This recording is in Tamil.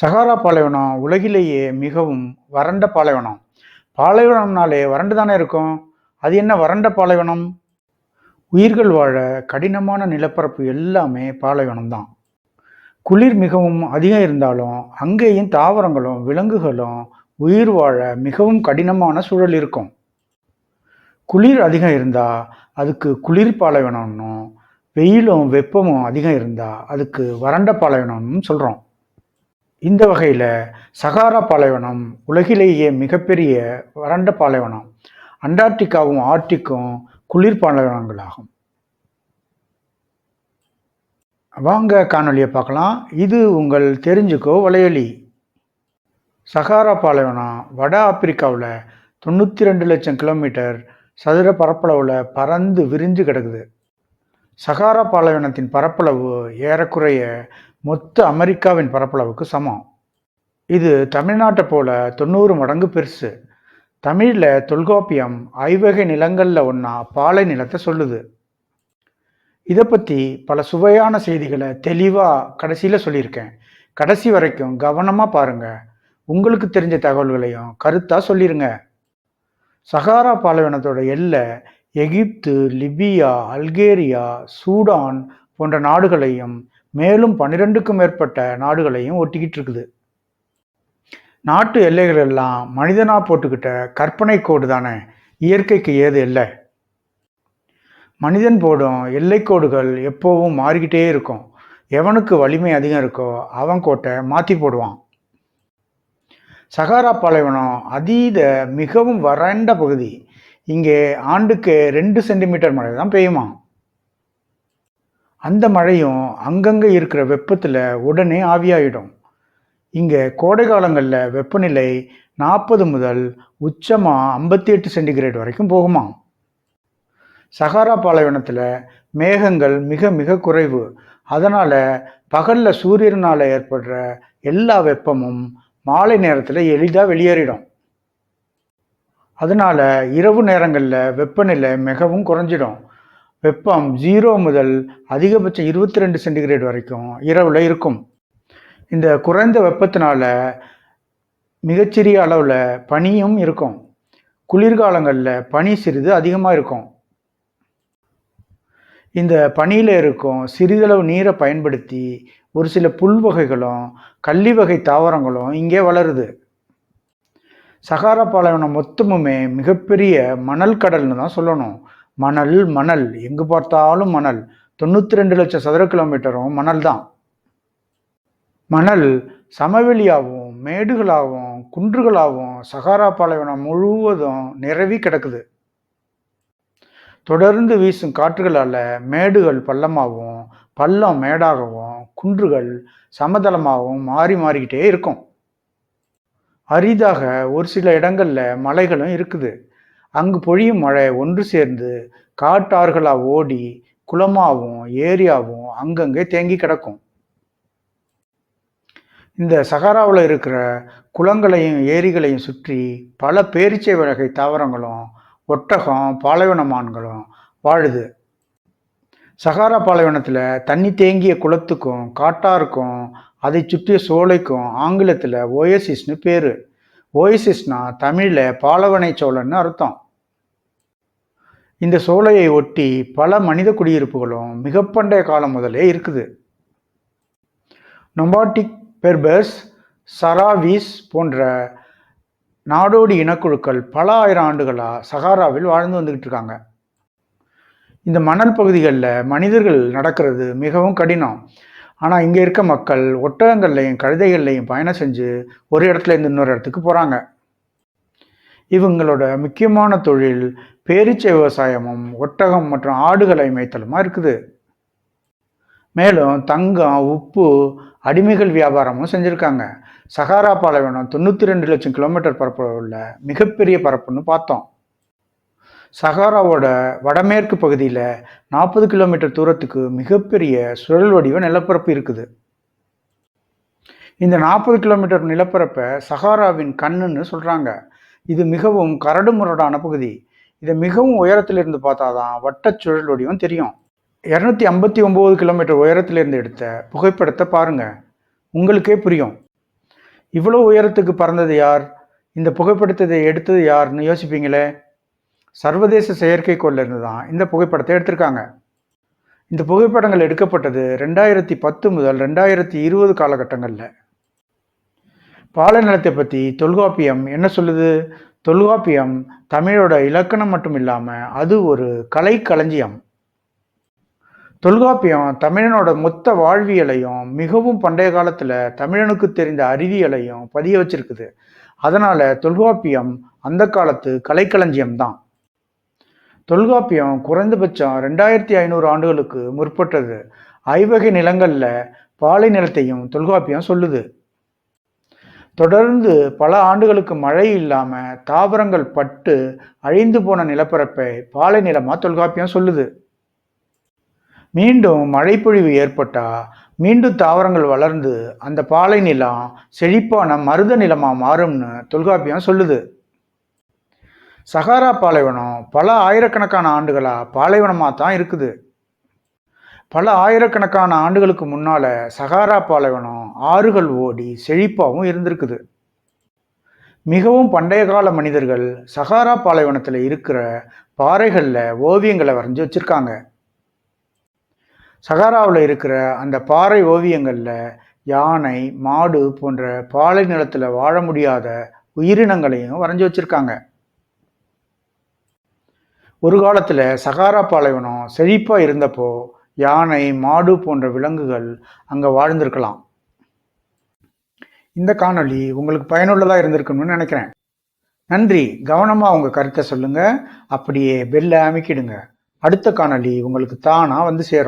சகாரா பாலைவனம் உலகிலேயே மிகவும் வறண்ட பாலைவனம். பாலைவனம்னாலே வறண்டு தானே இருக்கும்? அது என்ன வறண்ட பாலைவனம்? உயிர்கள் வாழ கடினமான நிலப்பரப்பு எல்லாமே பாலைவனம் தான் குளிர் மிகவும் அதிகம் இருந்தாலும் அங்கேயும் தாவரங்களும் விலங்குகளும் உயிர் வாழ மிகவும் கடினமான சூழல் இருக்கும். குளிர் அதிகம் இருந்தால் அதுக்கு குளிர் பாலைவனம்னும் வெயிலும் வெப்பமும் அதிகம் இருந்தால் அதுக்கு வறண்ட பாலைவனம்னு சொல்கிறோம் இந்த வகையில் சகாரா பாலைவனம் உலகிலேயே மிகப்பெரிய வறண்ட பாலைவனம். அண்டார்டிகாவும் ஆர்டிக்கும் குளிர் பாலைவனங்களாகும். வாங்க காணொலியை பார்க்கலாம். இது உங்கள் தெரிஞ்சுக்கோ வலையொலி. சகாரா பாலைவனம் வட ஆப்பிரிக்காவில் தொண்ணூற்றி ரெண்டு லட்சம் கிலோமீட்டர் சதுர பரப்பளவில் பறந்து விரிஞ்சு கிடக்குது. சகாரா பாலைவனத்தின் பரப்பளவு ஏறக்குறைய மொத்த அமெரிக்காவின் பரப்பளவுக்கு சமம். இது தமிழ்நாட்டை போல தொண்ணூறு மடங்கு பெருசு. தமிழில் தொல்காப்பியம் ஐவகை நிலங்களில் ஒன்றா பாலை நிலத்தை சொல்லுது. இதை பற்றி பல சுவையான செய்திகளை தெளிவாக கடைசியில் சொல்லியிருக்கேன். கடைசி வரைக்கும் கவனமாக பாருங்கள் உங்களுக்கு தெரிஞ்ச தகவல்களையும் கருத்தாக சொல்லிடுங்க சகாரா பாலைவனத்தோட எல்லை எகிப்து லிபியா அல்கேரியா சூடான் போன்ற நாடுகளையும் மேலும் பன்னிரெண்டுக்கும் மேற்பட்ட நாடுகளையும் ஒட்டிக்கிட்டு இருக்குது நாட்டு எல்லைகள் எல்லாம் மனிதனா போட்டுக்கிட்ட கற்பனை கோடு தானே? இயற்கைக்கு ஏது இல்லை? மனிதன் போடும் எல்லைக்கோடுகள் எப்போவும் மாறிக்கிட்டே இருக்கும். எவனுக்கு வலிமை அதிகம் இருக்கோ அவன் கோட்டை மாற்றி போடுவான். சகாரா பாலைவனம் அதீத மிகவும் வறண்ட பகுதி. இங்கே ஆண்டுக்கு ரெண்டு சென்டிமீட்டர் மழை தான் பெய்யுமா அந்த மழையும் அங்கங்கே இருக்கிற வெப்பத்தில் உடனே ஆவியாயிடும். இங்கே கோடை காலங்களில் வெப்பநிலை நாற்பது முதல் உச்சமாக ஐம்பத்தி எட்டு சென்டிகிரேட் வரைக்கும் போகுமா? சகாரா பாலைவனத்தில் மேகங்கள் மிக மிக குறைவு. அதனால் பகலில் சூரியனால் ஏற்படுற எல்லா வெப்பமும் மாலை நேரத்தில் எளிதாக வெளியேறிடும். அதனால் இரவு நேரங்களில் வெப்பநிலை மிகவும் குறைஞ்சிடும். வெப்பம் ஜீரோ முதல் அதிகபட்சம் இருபத்தி ரெண்டு சென்டிகிரேட் வரைக்கும் இரவில் இருக்கும். இந்த குறைந்த வெப்பத்தினால மிகச்சிறிய அளவில் பனியும் இருக்கும். குளிர்காலங்களில் பனி சிறிது அதிகமாக இருக்கும். இந்த பனியில் இருக்கும் சிறிதளவு நீரை பயன்படுத்தி ஒரு சில புல் வகைகளும் கள்ளி வகை தாவரங்களும் இங்கே வளருது. சகாரா பாலைவனம் மொத்தமுமே மிகப்பெரிய மணல் கடல்னு தான் சொல்லணும். மணல் மணல். எங்கு பார்த்தாலும் மணல். தொண்ணூற்றி ரெண்டு லட்சம் சதுர கிலோமீட்டரும் மணல் தான். மணல் சமவெளியாகவும் மேடுகளாகவும் குன்றுகளாகவும் சகாரா பாலைவனம் முழுவதும் நிரவி கிடக்குது. தொடர்ந்து வீசும் காற்றுகளால் மேடுகள் பள்ளமாகவும் பள்ளம் மேடாகவும் குன்றுகள் சமதளமாகவும் மாறி மாறிக்கிட்டே இருக்கும். அரிதாக ஒரு சில இடங்களில் மலைகளும் இருக்குது. அங்கு பொழியும் மழை ஒன்று சேர்ந்து காட்டார்களாக ஓடி குளமாகவும் ஏரியாவும் அங்கங்கே தேங்கி கிடக்கும். இந்த சகாராவில் இருக்கிற குளங்களையும் ஏரிகளையும் சுற்றி பல பேரிச்சை வகை தாவரங்களும் ஒட்டகம் பாலைவனமான்களும் வாழுது. சகாரா பாலைவனத்தில் தண்ணி தேங்கிய குளத்துக்கும் காட்டாருக்கும் அதை சுற்றிய சோலைக்கும் ஆங்கிலத்தில் ஓயசிஸ்னு பேர். ஓயசிஸ்னா தமிழில் பாலவனை சோழன்னு அர்த்தம். இந்த சோலையை ஒட்டி பல மனித குடியிருப்புகளும் மிக பண்டைய காலம் முதலே இருக்குது. நொபாட்டிக் பெர்பஸ் சராவிஸ் போன்ற நாடோடி இனக்குழுக்கள் பல ஆயிரம் ஆண்டுகளாக சகாராவில் வாழ்ந்து வந்துக்கிட்டு இருக்காங்க. இந்த மணல் பகுதிகளில் மனிதர்கள் நடக்கிறது மிகவும் கடினம். ஆனால் இங்கே இருக்க மக்கள் ஒட்டகங்கள்லையும் கழுதைகள்லையும் பயணம் செஞ்சு ஒரு இடத்துல இருந்து இன்னொரு இடத்துக்கு போகிறாங்க இவங்களோட முக்கியமான தொழில் பேரிச்சை விவசாயமும் ஒட்டகம் மற்றும் ஆடுகளை மேய்த்தலுமா இருக்குது. மேலும் தங்கம் உப்பு அடிமைகள் வியாபாரமும் செஞ்சுருக்காங்க. சகாரா பாலைவனம் தொண்ணூற்றி ரெண்டு லட்சம் கிலோமீட்டர் பரப்பு உள்ள மிகப்பெரிய பரப்புன்னு பார்த்தோம். சகாராவோட வடமேற்கு பகுதியில் நாற்பது கிலோமீட்டர் தூரத்துக்கு மிகப்பெரிய சுழல் வடிவ நிலப்பரப்பு இருக்குது. இந்த நாற்பது கிலோமீட்டர் நிலப்பரப்பை சகாராவின் கண்ணுன்னு சொல்கிறாங்க இது மிகவும் கரடு முரடான பகுதி. இதை மிகவும் உயரத்திலிருந்து பார்த்தா தான் வட்டச்சுழல் வடிவம் தெரியும். இரநூத்தி ஐம்பத்தி ஒம்பது கிலோமீட்டர் உயரத்திலிருந்து எடுத்த புகைப்படத்தை பாருங்கள் உங்களுக்கே புரியும். இவ்வளோ உயரத்துக்கு பறந்தது யார்? இந்த புகைப்படத்தை எடுத்தது யாருன்னு யோசிப்பீங்களே? சர்வதேச செயற்கைக்கோளிலிருந்து தான் இந்த புகைப்படத்தை எடுத்திருக்காங்க. இந்த புகைப்படங்கள் எடுக்கப்பட்டது ரெண்டாயிரத்தி பத்து முதல் ரெண்டாயிரத்தி இருபது காலகட்டங்களில். பாலைநிலத்தை பற்றி தொல்காப்பியம் என்ன சொல்லுது? தொல்காப்பியம் தமிழோட இலக்கணம் மட்டும் இல்லாமல் அது ஒரு கலை களஞ்சியம் தொல்காப்பியம் தமிழனோட மொத்த வாழ்வியலையும் மிகவும் பண்டைய காலத்தில் தமிழனுக்கு தெரிந்த அறிவியலையும் பதிய வச்சிருக்குது. அதனால் தொல்காப்பியம் அந்த காலத்து கலைக்களஞ்சியம் தான். தொல்காப்பியம் குறைந்தபட்சம் ரெண்டாயிரத்தி ஐநூறு ஆண்டுகளுக்கு முற்பட்டது. ஐவகை நிலங்களில் பாலை நிலத்தையும் தொல்காப்பியம் சொல்லுது. தொடர்ந்து பல ஆண்டுகளுக்கு மழை இல்லாமல் தாவரங்கள் பட்டு அழிந்து போன நிலப்பரப்பை பாலை நிலமாக தொல்காப்பியம் சொல்லுது. மீண்டும் மழைப்பொழிவு ஏற்பட்டா மீண்டும் தாவரங்கள் வளர்ந்து அந்த பாலை நிலம் செழிப்பான மருத நிலமாக மாறும்னு தொல்காப்பியம் சொல்லுது. சகாரா பாலைவனம் பல ஆயிரக்கணக்கான ஆண்டுகளாக பாலைவனமாக தான் இருக்குது. பல ஆயிரக்கணக்கான ஆண்டுகளுக்கு முன்னால் சகாரா பாலைவனம் ஆறுகள் ஓடி செழிப்பாகவும் இருந்திருக்குது. மிகவும் பண்டைய கால மனிதர்கள் சகாரா பாலைவனத்தில் இருக்கிற பாறைகளில் ஓவியங்களை வரைஞ்சி வச்சுருக்காங்க. சகாராவில் இருக்கிற அந்த பாறை ஓவியங்களில் யானை மாடு போன்ற பாலை நிலத்தில் வாழ முடியாத உயிரினங்களையும் வரைஞ்சி வச்சுருக்காங்க. ஒரு காலத்தில் சகாரா பாலைவனம் செழிப்பாக இருந்தப்போ யானை மாடு போன்ற விலங்குகள் அங்கே வாழ்ந்திருக்கலாம். இந்த காணொளி உங்களுக்கு பயனுள்ளதாக இருந்திருக்கணும்னு நினைக்கிறேன். நன்றி. கவனமாக உங்கள் கருத்தை சொல்லுங்கள் அப்படியே பெல்லை அமைக்கிடுங்க. அடுத்த காணொளி உங்களுக்கு தானாக வந்து சேரும்.